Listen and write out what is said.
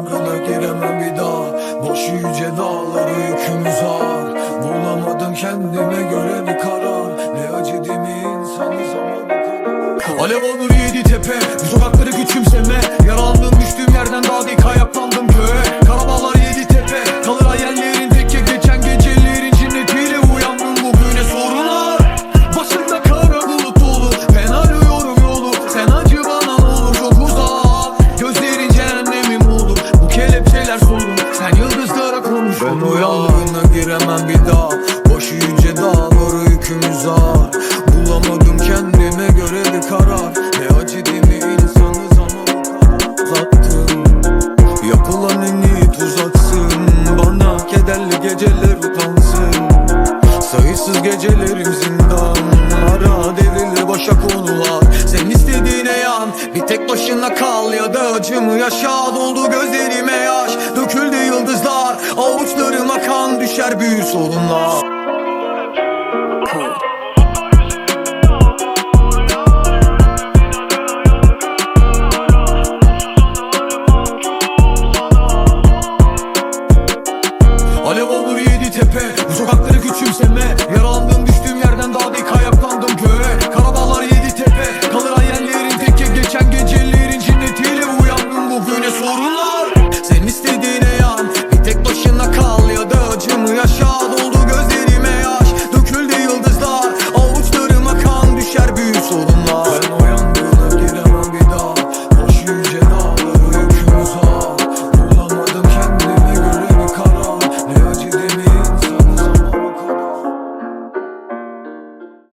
ömrüne giremem bir daha Boş yüce dağları yükümüz ağır Bulamadım kendime göre bir karar. Ne acı değil mi insanız ama bu kadar? Alev olur yedi tepe Bu sokakları küçümseme. Yaralandım giremem bir daha. Başı yüce dağları yükümüz ağır. Bulamadım kendime göre bir karar. Ne acı değil mi insanız ama Uzattın Yapılan en iyi tuzaksın. Bana kederli geceler utansın. Sayısız gecelerim zindanlara Devrilir başa konular. Sen istediğine yan Bir tek başına kal ya da acımı yaşa. Doldu düşer büyü solunla. Alev olur yedi tepe Bu sokakları küçümseme Yaralandı